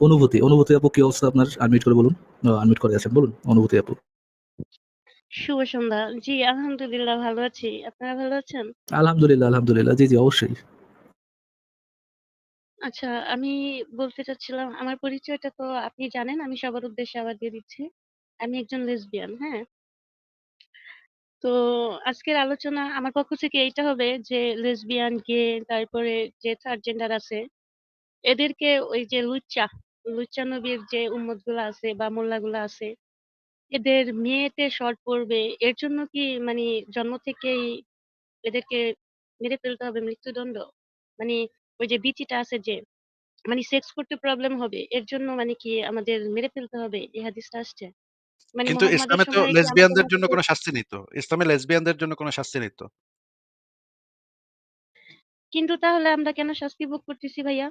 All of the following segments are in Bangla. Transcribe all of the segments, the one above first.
অনুভূতি, অনুভূতি আপু কি অবস্থা আপনার? আনমিউট করে বলুন। ও আনমিউট করে আছেন। বলুন অনুভূতি আপু। শুভ সন্ধ্যা। জি, আলহামদুলিল্লাহ ভালো আছি। আপনারা ভালো আছেন? আলহামদুলিল্লাহ, আলহামদুলিল্লাহ। জি, জি অবশ্যই। আচ্ছা, আমি বলতে চাচ্ছিলাম আমার পরিচয়টা তো আপনি জানেন। আমি সবার উদ্দেশ্যে আবার দিয়ে দিচ্ছি। আমি একজন লেসবিয়ান, হ্যাঁ? তো আজকের আলোচনা আমার পক্ষ থেকে এইটা হবে যে লেসবিয়ান, গে তারপরে যে থার্ড জেন্ডার আছে, এদেরকে ওই যে লুচ্চা, লুচ্চা নবীর যে উম্মতগুলা আছে বা মোল্লাগুলা আছে, এদের মেয়েতে শর্ট পড়বে। এর জন্য কি মানে জন্ম থেকেই এদেরকে মেরে ফেলতে হবে মৃত্যুদণ্ড? মানে ওই যে বিচিটা আছে যে, মানে সেক্স করতে প্রবলেম হবে। এর জন্য মানে কি আমাদের মেরে ফেলতে হবে? এই হাদিসটা আসছে। মানে কিন্তু ইসলামে তো লেসবিয়ানদের জন্য কোন শাস্তি নেই তো। ইসলামে লেসবিয়ানদের জন্য কোন শাস্তি নেই তো। কিন্তু তাহলে আমরা কেন শাস্তি ভোগ করতেছি ভাইয়া?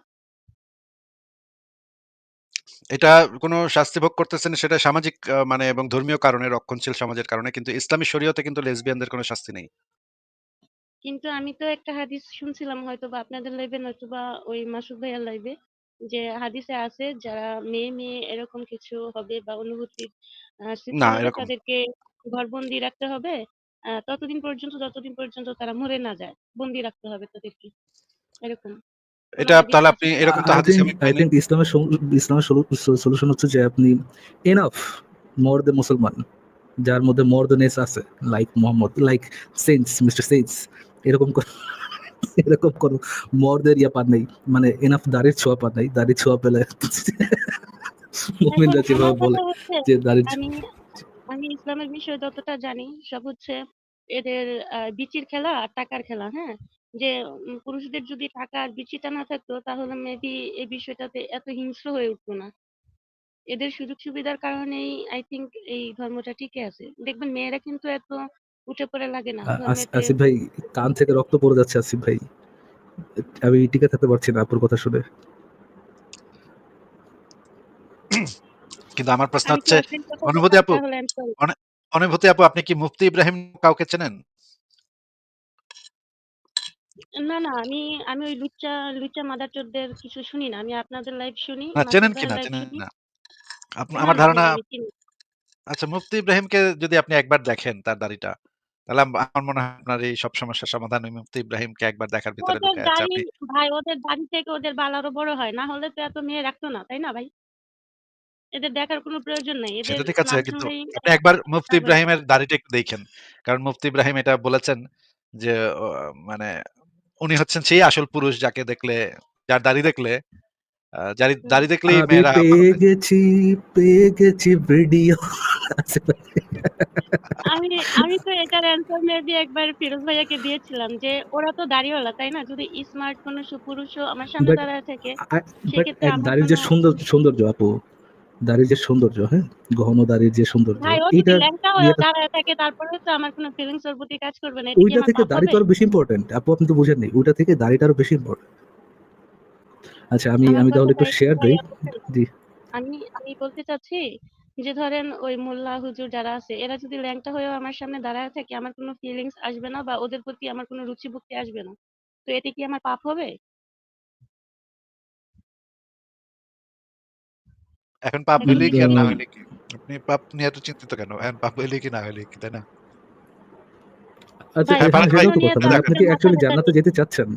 এটা কোন শাস্তি ভোগ করতেছেন সেটা সামাজিক মানে এবং ধর্মীয় কারণে রক্ষণশীল সমাজের কারণে। কিন্তু ইসলামী শরীয়তে কিন্তু লেসবিয়ানদের কোন শাস্তি নেই। কিন্তু আমি তো একটা হাদিস শুনছিলাম হয়তো বা আপনাদের লাইভে নয়তোবা ওই মাসুদ ভাইয়ার লাইভে যে হাদিসে আছে যারা মেয়ে, মেয়ে এরকম কিছু হবে বা অনুভূতির এরকম তাদেরকে ঘরবন্দি রাখতে হবে। ততদিন পর্যন্ত যতদিন পর্যন্ত তারা মরে না যায়। বন্দি রাখতে হবে তাদেরকে। এরকম। এটা তাহলে আপনি এরকম তো হাদিস আমি আই থিংক ইসলামের সল ইসলামের সলিউশন হচ্ছে যে আপনি এনাফ মোর দ্যান মুসলমান। যার মধ্যে মোর দ্যান এস আছে। Like Mohammad, like saints, mister saints এরকম এরকম কোন ইয়া পান নাই। মানে এনাফ দাড়ির ছোঁয়া পান নাই। দাড়ির ছোঁয়া পেলে মুমিনরা যেভাবে বলে যে দাড়ির আমি ইসলামের বিষয়ে যতটা জানি সব হচ্ছে এদের বিচির খেলা আর টাকার খেলা, হ্যাঁ? যে পুরুষদের যদি টাকা আর বিচিটা না থাকতো তাহলে মেবি এই বিষয়টাতে এত হিংস্র হয়ে উঠতো না। এদের সুযোগ সুবিধার কারণেই আই থিংক এই ধর্মটা টিকে আছে। দেখবেন মেয়েরা কিন্তু এত উঠে পড়ে লাগে না আ আস আসিফ ভাই কান থেকে রক্ত পড়ে যাচ্ছে আসিফ ভাই। আমি টিকে থাকতে পারছি না আপুর কথা শুনে। কিন্তু আমার প্রশ্ন আমি হচ্ছে অনুভূতি আপু অনুভূতি আপু আপনি কি মুফতি ইব্রাহিম কাউকে চেনেন? না, না আমি আমি ওই লুচ্চা, লুচ্চা মাদারচোদদের কিছু শুনি না। আমি আপনাদের লাইভ শুনি, না মাসুদ চেনেন ভাইয়ের কিনা? লাইভ চেনেন শুনি। না। আপ না, আমার না, ধারণা না আমি চিনি। আচ্ছা মুফতি ইব্রাহিমকে যদি আপনি একবার দেখেন তার দাড়িটা, তাহলে আম আমার মনে হয় আপনার এই সব সমস্যার সমাধান ওই মুফতি ইব্রাহিমকে একবার দেখার ভিতরে ওদের লুকায় আছে। দাড়ি আপনি ভাই ওদের দাড়ি থেকে ওদের বাল আরও বড় হয়। না হলে তো এত মেয়ে রাখতো না, তাই না ভাই? এদের দেখার কোনো প্রয়োজন নাই। এদের সেটা ঠিক আছে নাম কিন্তু শুনলেই আপনি একবার মুফতি ইব্রাহিমের দাড়িটা একটু দেখেন। কারণ মুফতি ইব্রাহিম এটা বলেছেন যে মানে উনি হচ্ছেন সেই আসল পুরুষ যাকে দেখলে যার দাড়ি দেখলে দাড়ি দেখলেই আমি মেয়েরা পেয়ে। গেছি, পেয়ে গেছি ভিডিও আমি আমি তো এটার অ্যান্সার মেবি একবার ফিরোজ ভাইয়াকে দিয়েছিলাম যে ওরা তো দাড়িওয়ালা, তাই না? যদি স্মার্ট কোনো সুপুরুষও আমার সামনে দাঁড়ায় থাকে সেক্ষেত্রে দাড়ির যে সুন্দর সৌন্দর্য আপু, দাড়ির যে সৌন্দর্য, হ্যাঁ? ঘন দাড়ির যে সৌন্দর্য ইয়েটা থাকে তারপরেও তো আমার কোনো ফিলিংস ওর প্রতি কাজ করবে না। এটা ওইটা থেকে দাড়ি তো আরও বেশি ইম্পোর্টেন্ট। আপু আপনি তো বুঝেননি। ওইটা থেকে দাড়িটা আরও বেশি ইম্পোর্টেন্ট। আচ্ছা আমি আমি তাহলে একটু শেয়ার দেই। জি। আমি আমি বলতে চাচ্ছি যে ধরেন ওই মোল্লা হুজুর যারা আছে এরা যদি ল্যাংটা হয়েও আমার সামনে দাঁড়ায় থাকে আমার কোনো ফিলিংস আসবে না বা ওদের প্রতি আমার কোনো রুচি ভক্তি আসবে না। তো এতে কি আমার পাপ হবে? এখন পাপ হইলেই কি আর না হইলে কি? আপনি পাপ নিয়ে এত চিন্তিত কেন? এখন পাপ হইলেই কি না হইলেই কি, তাই না? আচ্ছা ভাই ফারাজ ভাই সেটাও পাপগুলো তো নিয়ে কথা। তো দেখেন আপনি কি অ্যাকচুয়ালি জান্নাতে যেতে চাচ্ছেন?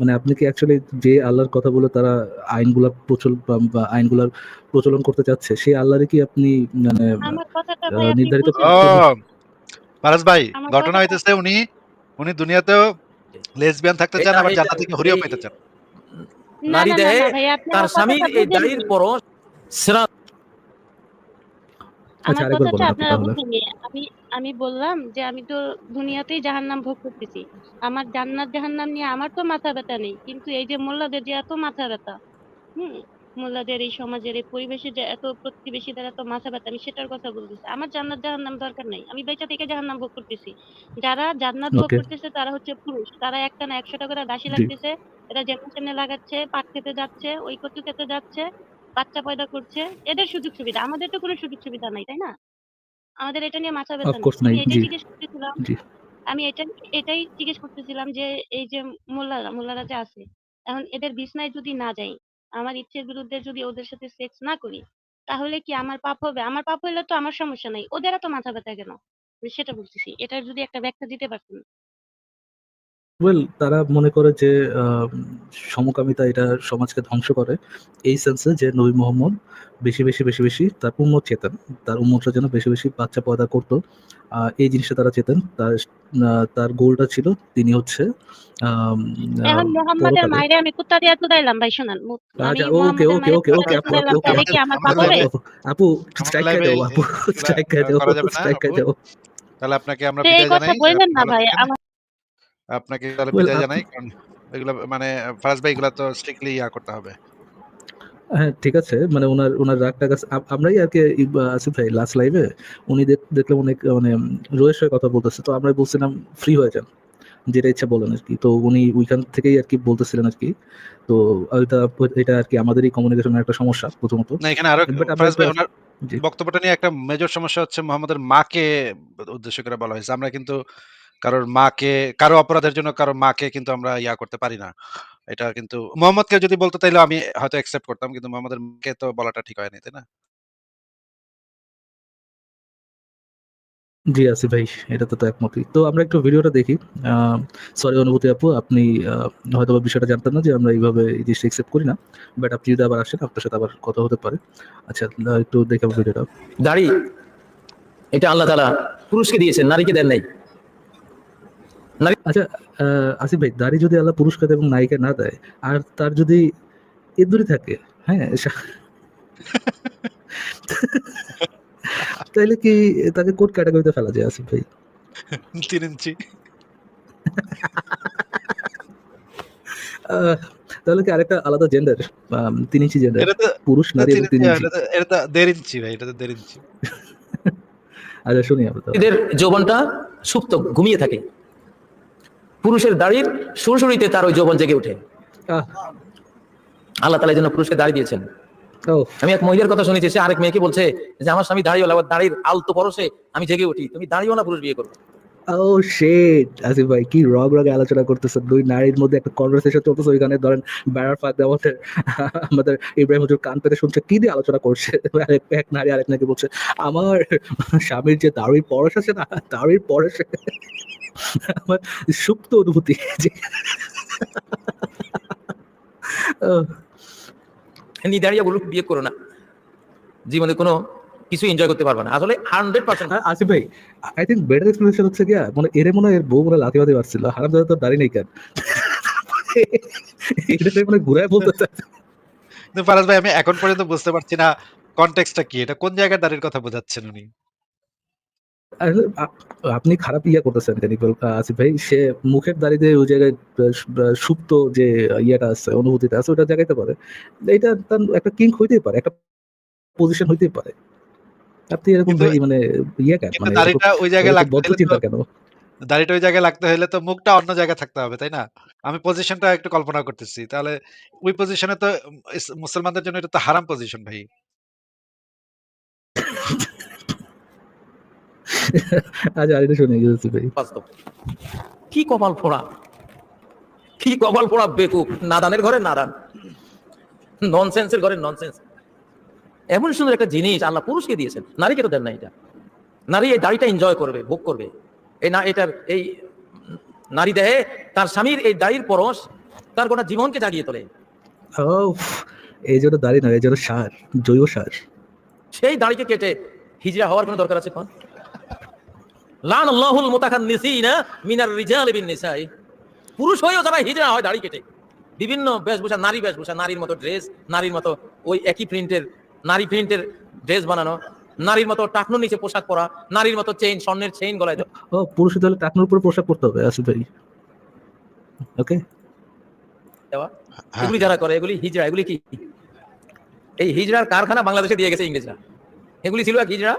মানে আপনি কি অ্যাকচুয়ালি যে আল্লাহর কথা তারা আইনগুলা প্রচল বা বা প্রচলন করতে চাচ্ছে, সেই আল্লাহরই কি আপনি মানে আমার কথাটা আ ভাই আপনি নির্ধারিত বুঝেন ও না। করবেন? ফারাজ ভাই ঘটনা হইতেছে উনি উনি দুনিয়াতেও লেসবিয়ান থাকতে চান আবার জান্নাত হরিও পাইতে চান। নারী দেহে তার এই দাড়ির পরশ সিরাত আচ্ছা আমার কথাটা আপনারা বুঝেননি। আমি আমি বললাম যে আমি তো দুনিয়াতেই জাহান্নাম ভোগ করতেছি। আমার জান্নাত জাহান্নাম নিয়ে আমার তো মাথা ব্যাথা নেই। কিন্তু এই যে মোল্লাদের যে এত মাথা ব্যাথা, হুম? মোল্লাদের এই সমাজের এই পরিবেশে যে এত প্রতিবেশীদের এত মাথা ব্যাথা আমি সেটার কথা বলতেছি। আমার জান্নাত জাহান্নাম দরকার নাই। আমি বেঁচে থেকে জাহান্নাম ভোগ করতেছি। যারা জান্নাত ভোগ করতেছে তারা হচ্ছে পুরুষ। তারা একটানা ১০০ টা করে দাসী লাগতেছে। এরা যেমনে-তেমনে লাগাচ্ছে, পাট খেতে যাচ্ছে, ওই কচু খেতে যাচ্ছে, বাচ্চা পয়দা করছে। এদের সুযোগ সুবিধা। আমাদের তো কোনো সুযোগ সুবিধা নাই, তাই না? আমাদের এটা নিয়ে মাথা ব্যাথা নেই। এটাই জিজ্ঞেস করতেছিলাম আমি এটা এটাই জিজ্ঞেস করতেছিলাম যে এই যে মোল্লারা, মোল্লারা যে আছে, এখন এদের বিছনায় যদি না যাই, আমার ইচ্ছের বিরুদ্ধে যদি ওদের সাথে সেক্স না করি তাহলে কি আমার পাপ হবে আমার পাপ হইলে তো আমার সমস্যা নাই ওদের এত মাথা ব্যথা কেন সেটা বলতেছি এটার যদি একটা ব্যাখ্যা দিতে পারতেন ওয়েল তারা মনে করে যে সমকামিতা এটা সমাজকে ধ্বংস করে। এই সেন্সে যে নবী মোহাম্মদ বেশি বেশি বেশি বেশি তার উম্মত চেতেন। তার উম্মতরা যেন বেশি বেশি বাচ্চা পয়দা করতো। এই জিনিসটা তারা চেতেন। তার তার গোলটা ছিল তিনি হচ্ছে এখন আহ, মোহাম্মদের পরকালে আমি কুত্তা দিয়ে তুদাইলাম ভাই শোনান। মু- আমি আচ্ছা ওকে ওকে ওকে ওকে আপু আপু তাহলে কি আমার পাপ আমাদের হবে আপু স্ট্রাইক খাই দাও আপু স্ট্রাইক খাই দাও করা যাবে না স্ট্রাইক খাই দাও তাহলে আপনাকে আমরা বিদায় জানাই। বললেন না ভাই। থাকেন। আমার আপনাকে তাহলে বিদায় জানাই কারণ এগুলা মানে ফারাজ ভাই এগুলা তো স্ট্রিক্টলি ইয়া করতে হবে। হ্যাঁ ঠিক আছে। মানে ওনার ওনার রাগটা কাছে আপ- আমরাই আর কি আসিফ ভাই লাস্ট লাইভে উনি দেখলাম অনেক মানে রোয়ের সঙ্গে কথা বলতেছে। তো আমরা বলছিলাম ফ্রি হয়ে যান যেটা ইচ্ছা বলেন আর কি। তো উনি ওইখান থেকেই আর কি বলতেছিলেন আর কি। তো এটা এটা আর কি আমাদেরই কমিউনিকেশনের একটা সমস্যা প্রথমত। না এখানে আরও ওনার বক্তব্যটা নিয়ে একটা মেজর সমস্যা হচ্ছে মোহাম্মদের মাকে উদ্দেশ্য করে বলা হয়েছে। আমরা কিন্তু কারোর মাকে কারও অপরাধের জন্য কারও মাকে কিন্তু আমরা ইয়া করতে পারি না। এটা কিন্তু মোহাম্মদকে যদি বলতো তাইলে আমি হয়তো অ্যাকসেপ্ট করতাম কিন্তু মোহাম্মদের মাকে তো বলাটা ঠিক হয়নি তাই না? জি আসিফ ভাই এটা তো তো একমতই। তো আমরা একটু ভিডিওটা দেখি। সরি অনুভূতি আপু আপনি আহ, হয়তো বা বিষয়টা জানতেন না যে আমরা এইভাবে এই জিনিসটা একসেপ্ট করি না। বাট আপনি যদি আবার আসেন আপনার সাথে আবার কথা হতে পারে। আচ্ছা একটু দেখে ভিডিওটা দাড়ি এটা আল্লাহ তালা পুরুষকে দিয়েছেন নারীকে দেন নাই। আচ্ছা আহ, আসিফ ভাই দাড়ি যদি আল্লাহ পুরস্কার এবং নায়িকা না দেয় আর তার যদি থাকে হ্যাঁ কি তাকে কোন ক্যাটাগরিতে ফেলা যায় আসিফ ভাই? তিন ইঞ্চি। তাহলে কি আরেকটা আলাদা জেন্ডার তিন ইঞ্চি জেন্ডার পুরুষ নারী তিন এবং তিন ইঞ্চি, ইঞ্চি। এটা তো- দেড় ইঞ্চি ভাই এটা তো দেড় ইঞ্চি। আচ্ছা শুনি আমরা এদের যৌবনটা সুপ্ত ঘুমিয়ে থাকে। পুরুষের দাড়ির সুরসুরিতে তার ওই যৌবন জেগে ওঠে। আল্লাহ তালা যেন পুরুষকে দাড়ি দিয়েছেন। আমি এক মহিলার কথা শুনেছি সে আরেক মেয়েকে বলছে যে আমার স্বামী দাঁড়িয়ে আবার দাড়ির আলতো পরশে আমি জেগে উঠি। তুমি দাঁড়িয়েও না পুরুষ বিয়ে করবে। ও শেট আসিফ ভাই কি রগ রগে আলোচনা করতেছে? দুই নারীর মধ্যে একটা কনভারসেশন চলতেছে ওইখানে ধরেন বেড়ার ফাঁক দেওয়া আমাদের ইব্রাহিম হুজুর কান পেতে শুনছে কি দিয়ে আলোচনা করছে? এক নারী আরেক নাকি বলছে আমার স্বামীর যে দাড়ির পরশ আছে না দাড়ির পরশ আমার সুপ্ত অনুভূতি। যে আহ, নি দাঁড়িয়ে বলুক বিয়ে করো না। জীবনে কোনো কিছু এনজয় করতে পারবে না। আসলে হান্ড্রেড পার্সেন্ট আর আসিফ ভাই আই থিঙ্ক বেটার এক্সপ্লেনেশন হচ্ছে কি মানে এরে মনে হয় এর বউ মনে হয় লাথি বাতি পারছিল। হারাম দাদা তো দাড়ি নেই কেন? এটা মানে ঘুরায় বলতে চাচ্ছে ফারাজ ভাই আমি এখন পর্যন্ত বুঝতে পারছি না কনটেক্সটটা কি এটা কোন জায়গার দাঁড়ির কথা বোঝাচ্ছেন উনি? আসলে আপনি খারাপ ইয়া করতেছেন আসিফ ভাই সে মুখের দাড়িতে ওই জায়গায় সুপ্ত যে ইয়েটা আছে অনুভূতিটা আছে ওটা জায়গাতে পারে। এটা তার একটা কিং হইতেই পারে একটা পজিশন হইতেই পারে। আপনি এরকম ভাই মানে ইয়ে কিন্তু মানে দাড়িটা ওই জায়গায় লাগতে চিন্তা কেন? দাড়িটা ওই জায়গায় লাগতে হলে তো মুখটা অন্য জায়গায় থাকতে হবে তাই না? আমি পজিশনটা একটু কল্পনা করতেছি। তাহলে ওই পজিশনে তো মুসলমানদের জন্য এটা তো হারাম পজিশন ভাই। আচ্ছা আরেকটা শুনে গেছি ভাই। বাস্তব। কি কপাল ফোড়া? কি কপাল ফোড়া বেকুব? নাদানের ঘরে নাদান। ননসেন্সের ঘরে ননসেন্স এমন সুন্দর একটা জিনিস আল্লাহ পুরুষকে দিয়েছেন। নারীকে তো দেন না এটা। নারী এই দাড়িটা এনজয় করবে ভোগ করবে। এই না এটার এই নারী দেহে তার স্বামীর এই দাড়ির পরশ তার গোটা জীবনকে জাগিয়ে তোলে। ও এই জন্য দাড়ি নয় এই জন্য সার জৈব সার। সেই দাড়িকে কেটে হিজড়া হওয়ার কোনো দরকার আছে কোন লান আল্লাহুল মুতাখান্নিসিনা মিনার রিজাল বিন নিসাই। পুরুষ হয়েও যারা হিজড়া হয় দাড়ি কেটে বিভিন্ন বেশভূষা নারী বেশভূষা নারীর মতো ড্রেস নারীর মতো ওই একই প্রিন্টের নারী প্রিন্টের ড্রেস বানানো নারীর মতো টাকনোর নিচে পোশাক পরা নারীর মতো চেইন স্বর্ণের চেইন গলায় দেওয়া। ও পুরুষ তাহলে টাকনোর উপরে পোশাক পরতে হবে আসিফ ভাই। ওকে দেওয়া। হ্যাঁ। এগুলি যারা করে এগুলি হিজড়া এগুলি কি? এই হিজড়ার কারখানা বাংলাদেশে দিয়ে গেছে ইংরেজরা। এগুলি ছিল এক হিজড়া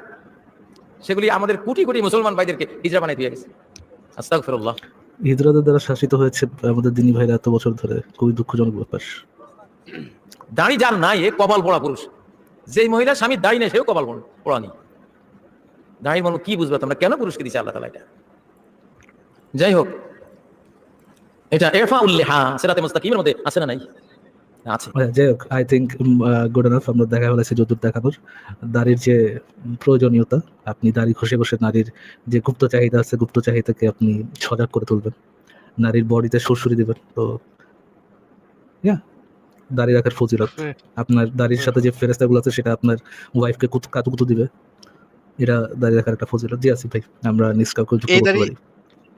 সেগুলি আমাদের কোটি কোটি মুসলমান ভাইদেরকে হিজড়া বানিয়ে দিয়ে গেছে। আস্তাগফিরুল্লাহ। হিজরাদের দ্বারা শাসিত হয়েছে আমাদের দিনী ভাইরা এত বছর ধরে খুবই দুঃখজনক ব্যাপার। দাড়ি যার নাই এ কপাল পড়া পুরুষ। যেই মহিলা স্বামীর দাড়ি নেই সেও কপাল পড়ানি। দাড়ির মনে কি বুঝবে তোমরা? কেন পুরুষকে দিচ্ছে আল্লাহ তালা এটা? যাই হোক, এটা এরফা উল্লেহা মধ্যে আছে না নাই? যাই হোক আই গুড আমরা দেখা দেখানোর। দাড়ির যে প্রয়োজনীয়তা, আপনি দাড়ি ঘষে ঘষে নারীর যে গুপ্ত চাহিদা আছে, গুপ্ত চাহিদাকে আপনি সজাগ করে তুলবেন। নারীর বডিতে সুরসুরি দিবেন, তো দাড়ি রাখার ফজিলত। আপনার দাড়ির সাথে যে ফেরেস্তাগুলো আছে সেটা আপনার ওয়াইফকে কাতুকুতু দিবে। এটা দাড়ি রাখার একটা ফজিলত। জি আসিফ ভাই আমরা নিষ্কাউকে যুক্ত এই করতে পারি।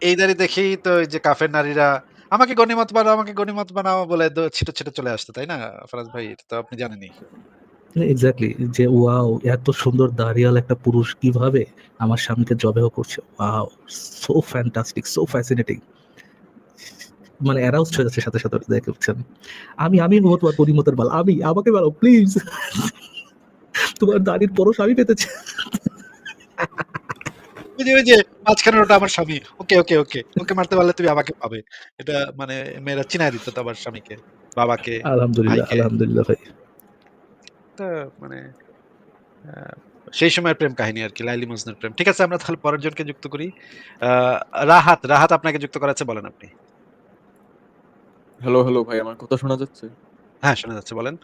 এই দাঁড়িয়ে দেখেই তো ওই যে কাফের নারীরা আমাকে গণিমত বানাও আমাকে গণিমত বানাও বলে ছিটে ছিটে চলে আসতো তাই না? ফরাজ ভাই এটা তো আপনি জানেনই। এক্স্যাক্টলি যে ওয়াও এত সুন্দর দাঁড়িয়াল একটা পুরুষ কীভাবে আমার স্বামীকে জবেহ করছে? Wow so fantastic so fascinating মানে অ্যারাউজ হয়ে যাচ্ছে সাথে সাথে দেখে বুঝছেন? আমি আমি হব তোমার পরিমতের বাল আমি আমাকে বলো প্লিজ তোমার দাড়ির পরশ আমি পেতে চাই। ওই যে ওই যে মাঝখানে ওটা আমার স্বামী। ওকে ওকে ওকে। ওকে মারতে পারলে তুমি আমাকে পাবে। এটা মানে মেয়েরা চিনাই দিত তো আমার স্বামীকে বাবাকে আলহামদুলিল্লাহ আলহামদুলিল্লাহ ভাই। তা মানে সেই সময়ের প্রেম কাহিনী আর কি লাইলি মজনুর প্রেম। ঠিক আছে আমরা তাহলে পরের জনকে যুক্ত করি। রাহাত রাহাত আপনাকে যুক্ত করাচ্ছে বলেন আপনি। হ্যালো হ্যালো ভাই আমার কথা শোনা যাচ্ছে? হ্যাঁ শোনা যাচ্ছে বলেন।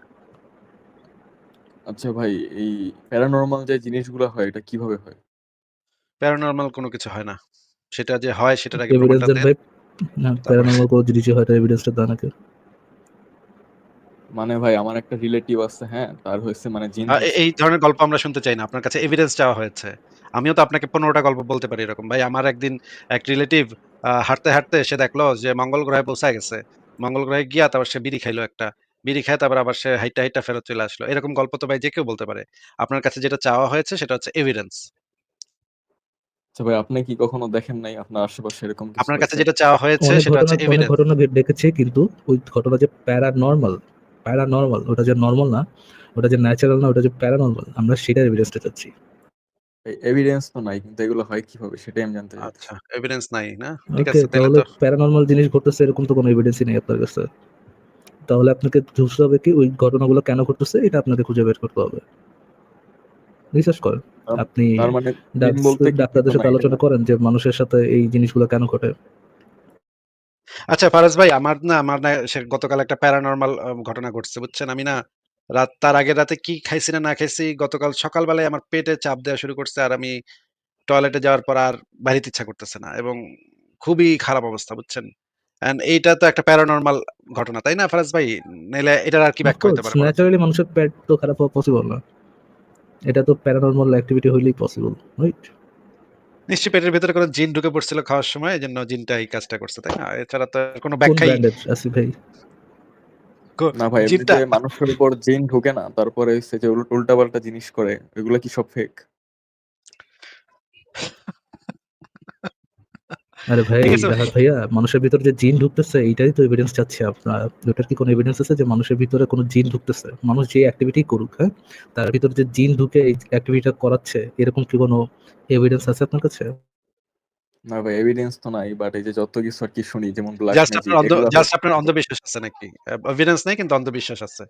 আচ্ছা ভাই এই প্যারানর্মাল যে জিনিসগুলো হয় এটা কীভাবে হয়? প্যারানর্মাল কোনো কিছু হয় না। সেটা যে হয় সেটার আগে প্রমাণটা দেন ভাই। না প্যারানর্মাল কোনো জিনিসই হয়তো এভিডেন্সটা দেন নাকি মানে ভাই আমার একটা রিলেটিভ আছে হ্যাঁ তার হয়েছে মানে জিন এই ধরনের গল্প আমরা শুনতে চাই না। আপনার কাছে এভিডেন্স চাওয়া হয়েছে। আমিও তো আপনাকে পনেরোটা গল্প বলতে পারি এরকম। ভাই আমার একদিন এক রিলেটিভ হাঁটতে হাঁটতে সে দেখল যে মঙ্গল গ্রহে পৌঁছায় গেছে। মঙ্গল গ্রহে গিয়া তারপর সে বিড়ি খাইলো একটা। বিড়ি খায় তারপর আবার সে হাইটা হাইটা ফেরত চলে আসলো। এরকম গল্প তো ভাই যে কেউ বলতে পারে। আপনার কাছে যেটা চাওয়া হয়েছে সেটা হচ্ছে এভিডেন্স আচ্ছা ভাই আপনি কি কখনো দেখেন নাই? আপনার আশেপাশে এরকম কিছু আপনার কাছে যেটা চাওয়া হয়েছে সেটা হচ্ছে এভিডেন্স ঘটনা দেখেছি কিন্তু ওই ঘটনা যে প্যারানর্মাল প্যারানর্মাল ওটা যে নর্মাল না ওটা যে ন্যাচারাল না ওটা যে প্যারানর্মাল আমরা সেটার এভিডেন্সটা চাচ্ছি। এভিডেন্স তো নাই কিন্তু এগুলো হয় কীভাবে সেটাই আমি জানতে চাই আচ্ছা এভিডেন্স নাই না? ঠিক ওকে আছে তাহলে তাহলে তো প্যারানর্মাল জিনিস ঘটতেছে এরকম তো কোনো এভিডেন্সই নেই আপনার কাছে। তাহলে আপনাকে খুঁজতে হবে কি ওই ঘটনাগুলো কেন ঘটতেছে এটা আপনাকে খুঁজে বের করতে হবে। রিসার্চ করেন তার- আপনি তার মানে বলতে ডাক্তারদের সাথে নাই, আলোচনা না? করেন যে মানুষের সাথে এই জিনিসগুলো কেন ঘটে। আচ্ছা ফারাজ ভাই আমার না আমার না সে গতকাল একটা প্যারানর্মাল ঘটনা ঘটছে বুঝছেন? আমি না রাত তার আগের রাতে কি খাইছি না না খাইছি গতকাল সকালবেলায় আমার পেটে চাপ দেওয়া শুরু করছে আর আমি টয়লেটে যাওয়ার পর আর বাড়িতে ইচ্ছা করতেছে না এবং খুবই খারাপ অবস্থা বুঝছেন? এন্ড এইটা তো একটা প্যারানর্মাল ঘটনা তাই না ফারাজ ভাই? নাইলে এটার আর কি ব্যাখ্যা হতে পারে ন্যাচারালি মানুষের পেট তো খারাপ হওয়া পসিবল না। এটা তো প্যারানর্মাল অ্যাক্টিভিটি হইলেই পসিবল রাইট নিশ্চয়ই পেটের ভিতরে কোনো জিন ঢুকে পড়ছিল খাওয়ার সময় এই জন্য জিনটা এই কাজটা করছে তাই না? এছাড়া তো কোনো ব্যাখ্যাই আসিফ ভাই? না ভাই জিনটা মানুষের উপর জিন ঢোকে না তারপরে হচ্ছে যে উল্টা পাল্টা জিনিস করে এগুলো কি সব ফেক আরে ভাই ভাইয়া মানুষের ভিতরে যে জিন ঢুকতেছে এইটাই তো এভিডেন্স চাচ্ছি আপনার। ওটার কি কোনো এভিডেন্স আছে যে মানুষের ভিতরে কোনো জিন ঢুকতেছে? মানুষ যে অ্যাক্টিভিটি করুক হ্যাঁ তার ভিতরে যে জিন ঢুকে এই অ্যাক্টিভিটিটা করাচ্ছে এরকম কি কোনো এভিডেন্স আছে আপনার কাছে? না ভাই এভিডেন্স তো নাই বাট এই যে যত কিছু আর কি শুনি যেমন ব্ল্যাক জাস্ট আপনার অন্ধ জাস্ট আপনার অন্ধবিশ্বাস আছে নাকি? এভিডেন্স নাই কিন্তু অন্ধবিশ্বাস আছে।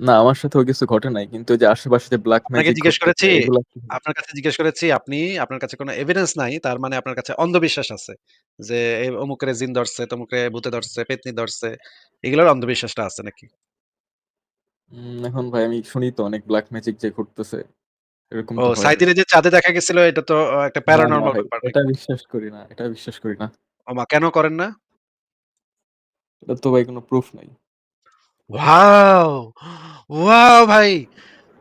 না আমার সাথেও কিছু ঘটে নাই কিন্তু যে আশেপাশে যে ব্ল্যাক ম্যাজিক জিজ্ঞেস করেছি আপনার কাছে জিজ্ঞেস করেছি আপনি আপনার কাছে কোনো এভিডেন্স নাই তার মানে আপনার কাছে অন্ধবিশ্বাস আছে যে অমুকের জিন ধরছে তমুকে ভূতে ধরছে পেতনি ধরছে এগুলোর অন্ধবিশ্বাসটা আছে নাকি? এখন ভাই আমি শুনি তো অনেক ব্ল্যাক ম্যাজিক যে ঘটতেছে। এরকম ও সাইদিনে যে চাঁদে দেখা গেছিল এটা তো একটা প্যারানর্মাল ব্যাপার এটা বিশ্বাস করি না এটা বিশ্বাস করি না। ওমা কেন করেন না? এটা তো ভাই কোনো প্রুফ নাই। ওয়াও ওয়াও ভাই!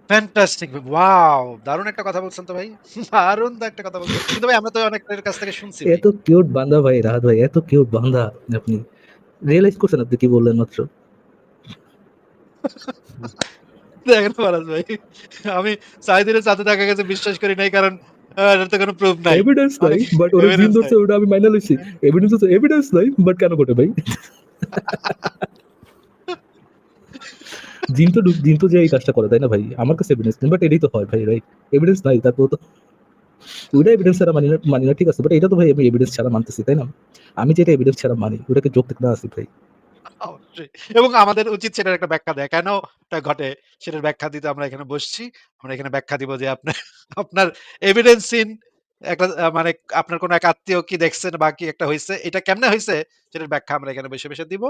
ফ্যান্টাস্টিক ওয়াও দারুণ একটা কথা বলছেন তো ভাই। দারুণ তো একটা কথা বলছেন। কিন্তু ভাই আমরা তো অনেকের কাছ থেকে শুনছি এত কিউট বান্দা ভাই রাহাত ভাই এত কিউট বান্দা আপনি। রিয়েলাইজ করছেন আপনি কি বললেন মাত্র? দেখেন ফারাজ ভাই। আমি সাইদিনে চাঁদে দেখা গেছে বিশ্বাস করি নাই কারণ তো কোনো প্রুফ নাই। এভিডেন্স নাই বাট ওরা জিন ধরছে ওটা আমি মাইনা লইছি। এভিডেন্স আছে এভিডেন্স নাই বাট কেন ঘটে ভাই? জিন তো জিন তো যে এই কাজটা করে তাই না ভাই? আমার কাছে এভিডেন্স নেই বাট এটাই তো হয় ভাই রাইট এভিডেন্স নাই তারপর তো ওইটা এভিডেন্স ছাড়া মানি না মানি না ঠিক আছে বাট এটা তো ভাই আমি এভিডেন্স ছাড়া মানতেছি তাই না? আমি যেটা এভিডেন্স ছাড়া মানি ওটাকে যৌক্তিক না আছে ভাই। অবশ্যই। এবং আমাদের উচিত সেটার একটা ব্যাখ্যা দেয় কেন এটা ঘটে সেটার ব্যাখ্যা দিতে আমরা এখানে বসছি আমরা এখানে ব্যাখ্যা দিব যে আপনার আপনার এভিডেন্স সিন একটা মানে আপনার কোন এক আত্মীয় কি দেখছেন বা কি একটা হয়েছে এটা কেমনে হয়েছে সেটার ব্যাখ্যা আমরা এখানে বসে বসে দিব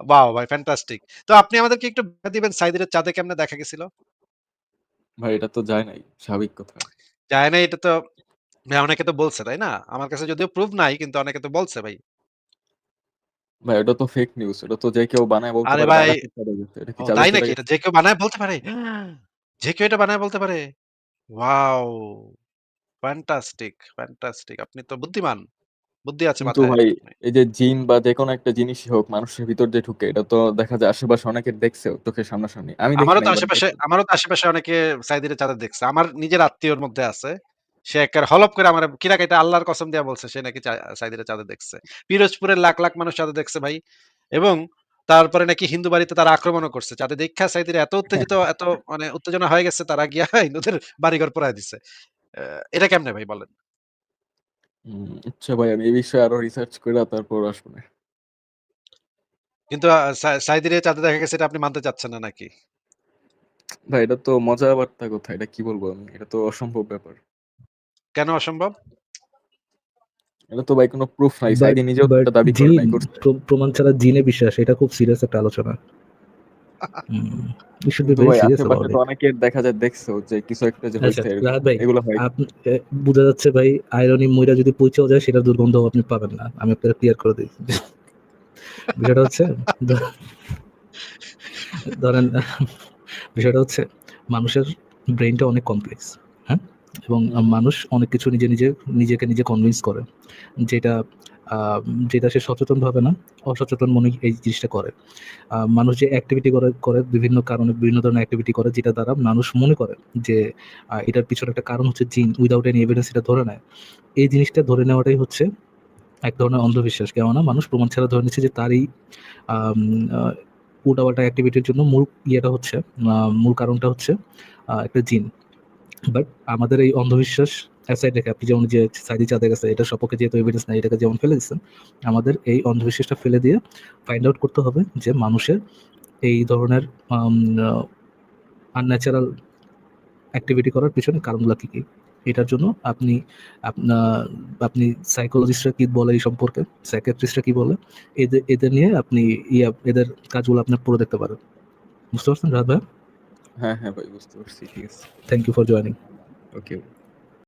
ওয়াও ভাই ফ্যান্টাস্টিক। তো আপনি আমাদেরকে একটু দিবেন সাইদিনের চাঁদে কেমনে দেখা গেছিল? ভাই এটা তো যায় নাই। স্বাভাবিক কথা। যায় না এটা তো ভাই অনেকে তো বলছে, তাই না? আমার কাছে যদিও প্রুফ নাই কিন্তু অনেকে তো বলছে ভাই। ভাই এটা তো ফেক নিউজ। এটা তো যে কেউ বানায় বলতে আরে পারে ভাই আকাশের চাঁদে গেছে। এটা কি ও চাঁদের তাই নাকি? গেছে? এটা যে কেউ বানায় বলতে পারে? যে কেউ এটা বানায় বলতে পারে? ওয়াও! Fantastic, fantastic. আপনি তো বুদ্ধিমান। বুদ্ধি আছে কিন্তু মাথায় ভাই। এই যে জিন বা যেকোনো একটা জিনিসই হোক মানুষের ভিতর যে ঢুকে এটা তো দেখা যায় আশেপাশে অনেকে দেখছেও চোখের সামনাসামনি। আমি দেখি আমারও তো নাই বাট আশেপাশে দেখছি। আমারও তো আশেপাশে অনেকে সাইদিনের চাঁদে দেখছে। আমার নিজের আত্মীয়র মধ্যে আছে। সে একেবারে হলপ করে আমারে কিরা এটা আল্লাহর কসম দিয়া বলছে সে নাকি চা সাইদিনের চাঁদে দেখছে। পিরোজপুরের লাখ, লাখ মানুষ চাঁদে দেখছে ভাই। এবং তারপরে নাকি হিন্দু বাড়িতে তারা আক্রমণও করছে। চাঁদে দেইখ্যা সাইদিরা এত উত্তেজিত এত মানে উত্তেজনা হয়ে গেছে তারা গিয়া হিন্দুদের বাড়িঘর পোড়ায় দিছে। এটা কেমনে ভাই বলেন? আচ্ছা ভাই আমি এই বিষয়ে আরও রিসার্চ কইরা তারপর আসবনে। কিন্তু সাইদিরে চাঁদে দেখা গেছে এটা আপনি মানতে চাচ্ছেন না নাকি? ভাই এটা তো মজার বার্তা কোথায়? এটা কি বলব আমি? এটা তো অসম্ভব ব্যাপার। কেন অসম্ভব? এটা তো ভাই কোনো প্রুফ নাই। সাইদি নিজেও তো এটা দাবি করে নাই প্রমাণ ছাড়া জিনে বিশ্বাস এটা খুব সিরিয়াস একটা আলোচনা। দেখা যায় যে কিছু একটা যে আচ্ছা, হইছে এরকম। রাহাত ভাই এগুলো হয়। আপনি যাচ্ছে ভাই আইরনি মইরা যদি পইচাও যায় সেটার দুর্গন্ধ আপনি পাবেন না। আমি আপনাকে ক্লিয়ার করে দেই। বিষয়টা হচ্ছে ধরেন বিষয়টা হচ্ছে মানুষের ব্রেইনটা অনেক কমপ্লেক্স। এবং মানুষ অনেক কিছু নিজে, নিজে নিজেকে নিজে কনভিন্স করে। যেটা যেটা সে সচেতনভাবে না, অসচেতন মনে এই জিনিসটা করে। মানুষ যে অ্যাক্টিভিটি করে করে বিভিন্ন কারণে বিভিন্ন ধরনের অ্যাক্টিভিটি করে যেটা দ্বারা মানুষ মনে করে যে এটার পিছনে একটা কারণ হচ্ছে জিন উইদাউট এনি এভিডেন্স এটা ধরে নেয়। এই জিনিসটা ধরে নেওয়াটাই হচ্ছে এক ধরনের অন্ধবিশ্বাস। কেননা মানুষ প্রমাণ ছাড়া ধরে নিচ্ছে যে তারই আ উল্টাপাল্টা অ্যাক্টিভিটির জন্য মূল ইয়েটা হচ্ছে মূল কারণটা হচ্ছে একটা জিন। বাট আমাদের এই অন্ধবিশ্বাস অ্যাসাইড রেখে আপনি যেমন যে সাইদি চাঁদে গেছে এটার সপক্ষে যেহেতু এভিডেন্স নাই এটাকে যেমন ফেলে দিচ্ছেন, আমাদের এই অন্ধবিশ্বাসটা ফেলে দিয়ে ফাইন্ড আউট করতে হবে যে মানুষের এই ধরনের আনন্যাচারাল অ্যাক্টিভিটি করার পেছনে কারণগুলা কি, কি? এটার জন্য আপনি আপনা আপনি সাইকোলজিস্টরা কি বলে এই সম্পর্কে, সাইকিয়াট্রিস্টরা কি বলে এদের এদের নিয়ে আপনি ইয়া এদের কাজগুলো আপনার পড়ে দেখতে পারেন। বুঝতে পারছেন রাহাত ভাইয়া? হ্যাঁ, হ্যাঁ ভাই বুঝতে পারছি। ঠিক আছে। Thank you for joining. Okay.